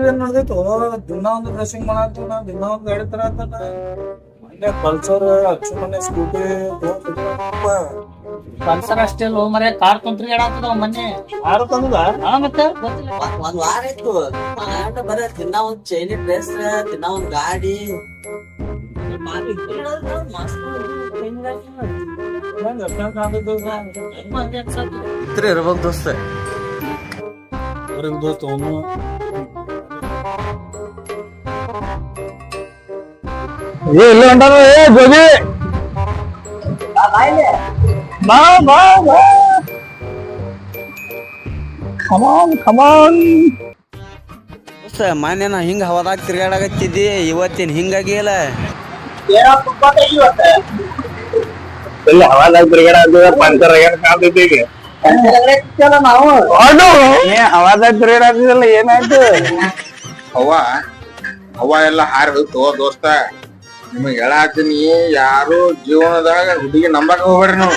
ಏನ್ ನಡೆದೈತು ದಿನ ಒಂದು ಡ್ರೆಸ್ಸಿಂಗ್ ಮಾಡತ್ತಾನ ದಿನ ಒಂದು ಗಾಡಿ ತರತ್ತಾನ ಮೊನ್ನೆ ಪಲ್ಸರ್ ಅಚ್ಚುಮನೆ ಸ್ಕೂಟಿ ಪಲ್ಸರ್ ಅಷ್ಟೇ ಲೋ ಮರೆ ಕಾರ್ ಕುಂತ್ರಿ ಹೇಳತ್ತದ ಮೊನ್ನೆ? ಯಾರು ತಂದ ಹಾ ಮತ್ತೆ? ಗೊತ್ತಿಲ್ಲ ಒಂದ್ ವಾರ ಇತ್ತು ತಿನ್ನ ಬರೇ ದಿನ ಒಂದ್ ಚೈನಿ ಡ್ರೆಸ್ ದಿನ ಒಂದ್ ಗಾಡಿ. ಇರ್ಬೇಕು ದೋಸ್ತ. ಅವ್ರಿಗೆ ದೋಸ್ತ ಅವನು. ಏ ಇಲ್ಲ ఉంటాను ఏ ಕಮಾನ್ ಕಮಾನ್ ಮೊನ್ನೆ ನಾ ಹಿಂಗ ಹವಾದಾಗ ತಿರ್ಗಾಡಾಕತ್ತಿದ್ದಿ ಇವತ್ತಿನ ಹಿಂಗಾಗಿಲ್ಲ ಇಲ್ಲ ಹವಾದಾಗ ತಿರ್ಗಾಡ ಪಂಚರ್ ಏ ಹವಾದಾಗ ತಿರುಗಾಡತ್ತಿದಲ್ಲ ಏನಾಯ್ತು? ಅವ್ವ ಅವ್ವ ಎಲ್ಲ ಹಾರಿ ಹೋಯ್ತು ದೋಸ್ತ ನಿಮಗೆ ಹೇಳಾತೀನಿ ಯಾರು ಜೀವನದಾಗ ಹುಡುಗಿ ನಂಬಕ್ ಹೋಗ್ಬೇಡ್ರಿ ನಾವು.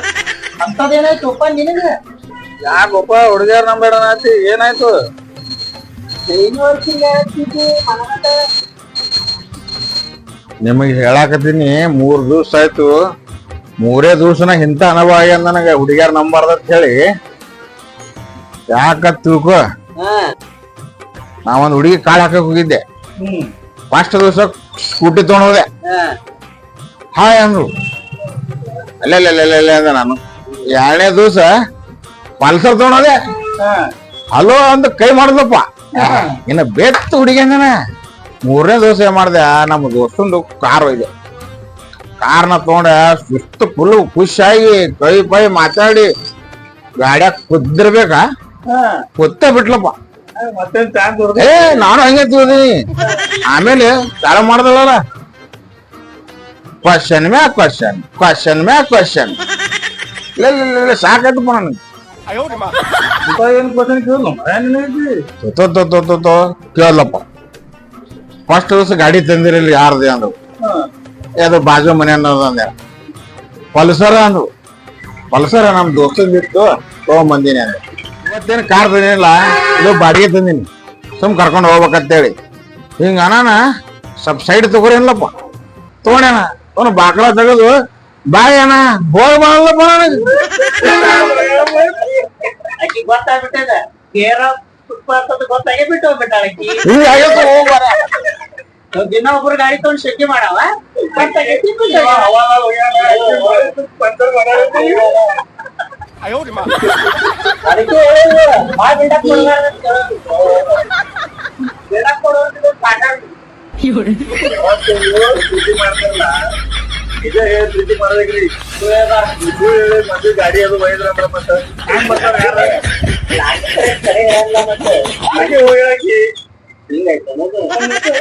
ಅಂತದೇನಾಯ್ತುಪ್ಪ ನಿನಗ? ಯಾಕೊಪ್ಪ ಹುಡುಗಿಯರ್ ನಂಬೇಡ ಏನಾಯ್ತು? ನಿಮಗೆ ಹೇಳಾಕತ್ತೀನಿ ಮೂರ್ ದಿವ್ಸ ಆಯ್ತು. ಮೂರೇ ದಿವ್ಸನ ಇಂತ ಅನುಭವ ಆಗ್ಯದ ನನಗ ಹುಡುಗಿಯರ್ ನಂಬಾರ್ದ ಅಂತ ಹೇಳಿ. ಯಾಕ ತಿಳ್ಕೊ? ನಾ ಒಂದ್ ಹುಡುಗಿ ಕಾಳ್ ಹಾಕಕ್ ಹೋಗಿದ್ದೆ. ಫಸ್ಟ್ ದಿವಸ ಸ್ಕೂಟಿ ತಗೊಂಡೋದೆ. ಹಾಯ್ ಅಂದ್ರು. ಅಲ್ಲೇ ಅಂದ ನಾನು. ಎರಡನೇ ದಿವಸ ಪಲ್ಸರ್ ತಗೊಂಡೋದೆ. ಹಲೋ ಅಂತ ಕೈ ಮಾಡಿದಪ್ಪ. ಇನ್ನ ಬೆತ್ತ ಹುಡುಗಿ ಅಂದನ. ಮೂರನೇ ದಿವಸ ಏನ್ ಮಾಡಿದೆ ನಮ್ಮ ದೋಸ್ತಂದು ಕಾರ್ ಒಯ್ದೆ. ಕಾರ್ನ ತಗೊಂಡ ಸುಸ್ತು ಫುಲ್ ಆಗಿ ಕೈ ಪೈ ಮಾತಾಡಿ ಗಾಡ್ಯಾಗ ಕುದ್ದಿರ್ಬೇಕಾ? ಕುತ್ತ ಬಿಟ್ಲಪ್ಪ. ಏ ನಾನು ಹಂಗೆ ತಿಳ್ದೀನಿ ಆಮೇಲೆ ಸಾಲ ಮಾಡ್ದಲ್ಲ ಕ್ವಶನ್ ಮ್ಯಾ ಕ್ವಶನ್ ಕ್ವಶನ್ ಮ್ಯಾ ಕ್ವಶನ್ ಇಲ್ಲ ಇಲ್ಲ ನನಗೆ. ಕೇಳಲ್ಲಪ್ಪ. ಫಸ್ಟ್ ದಿವಸ ಗಾಡಿ ತಂದಿರಲಿ ಯಾರ್ದು ಅಂದ್ರು. ಅದು ಬಾಜು ಮನೆ ಅನ್ನೋದು ಅಂದೆ. ಪಲ್ಸರ್ ಅಂದ್ರು. ಪಲ್ಸರ್ ನಮ್ ದೋಸ್ತದ್ ಬಿಟ್ಟು ತಗೊಂಬಂದಿನಿ ಅಂದೆ. ಇವತ್ತೇನು ಕಾರ್ ತಂದಿಲ್ಲ ಇದು ಬಾಡಿಗೆ ತಂದೀನಿ. ಸುಮ್ ಕರ್ಕೊಂಡು ಹೋಗ್ಬೇಕಂತೇಳಿ. ಹಿಂಗ ಅನಾನ ಸ್ವಲ್ಪ ಸೈಡ್ ತಗೋರೇನಲ್ಲಪ್ಪ ತಗೊಂಡೇನ ಅವನು ಬಾಕಳ ತೆಗೆದು ಬಾಯ ಅಣ್ಣ ಹೋಗ್ ಮಾಡಲ್ಲಪ್ಪ ನನಗೆ. ಗಾಡಿ ಗೊತ್ತಾಗ್ಬಿಟ್ಟದ ಕೇರ ಫುಟ್ಪಾತ್ ಅಂತ ಗೊತ್ತಾಗಿ ಬಿಟ್ಟು ಹೋಗ್ಬಿಟ್ಟಾಳ ಆಕಿ ಹಿಂಗಾಗೈತೆ ಹೋಗ್ಬಾರ ದಿನ ಒಬ್ರು ಗಾಡಿ ತಗೊಂಡ್ ಶೆಟ್ಟಿ ಮಾಡವ ಗೊತ್ತಾಗೈತಿ ಅದಕ್ಕೆ ಹೇಳಿದ್ರು, ಬಾಳ್ ಬಿಲ್ಡಪ್ ಕೊಡ್ಬಾರ್ದು ಅಂತ ಹೇಳಿದ್ರು. ಬಿಲ್ಡಪ್ ಕೊಡೋರ್ಗೆ ಪಾಠ ಇದೇ ಹೇಳಿ ಪ್ರೀತಿ ಮಾಡ್ಬೇಕ್ರಿ ಇದು ಹೇಳಿ ಮದ್ವೆ ಗಾಡಿ ಅದು ಒಯ್ದ್ರ ಅಂದ್ರ ಮತ್ತ ಹ್ಯಾಂಗ್ ಬರ್ತಾರ ಯಾರ ಕರೆ ಹೇಳಲ್ಲ ಮತ್ತೆ ಹಾಗೆ ಹೋಗಿ ಹಿಂಗಾಯ್ತು ಅನ್ನೋದು